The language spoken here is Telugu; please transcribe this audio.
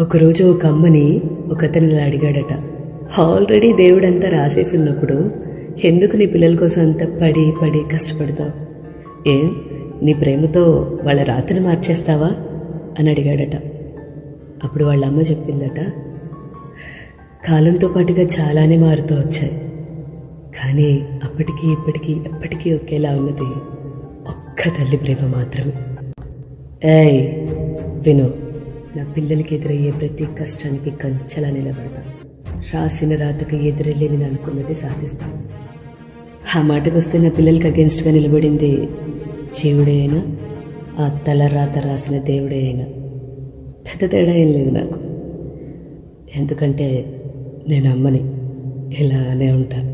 ఒకరోజు ఒక అమ్మని ఒక ఇలా అడిగాడట. ఆల్రెడీ దేవుడంతా రాసేసి ఉన్నప్పుడు ఎందుకు నీ పిల్లల కోసం అంత పడి పడి కష్టపడతావు? ఏం నీ ప్రేమతో వాళ్ళ రాతను మార్చేస్తావా? అని అడిగాడట. అప్పుడు వాళ్ళ అమ్మ చెప్పిందట కాలంతో పాటుగా చాలానే మారుతూ వచ్చాయి. కానీ అప్పటికీ ఇప్పటికీ ఎప్పటికీ ఒకేలా ఉన్నది ఒక్క తల్లి ప్రేమ మాత్రమే. ఏయ్ విను నా పిల్లలకి ఎదురయ్యే ప్రతి కష్టానికి కంచెలా నిలబడతాను రాసిన రాతకి ఎదురెళ్ళి నేను అనుకున్నది సాధిస్తాను ఆ మాటకు వస్తే నా పిల్లలకి అగెన్స్ట్గా నిలబడింది జీవుడే అయినా ఆ తల రాత రాసిన దేవుడే అయినా. పెద్ద తేడా ఏం లేదు నాకు. ఎందుకంటే నేను అమ్మని ఇలానే ఉంటాను.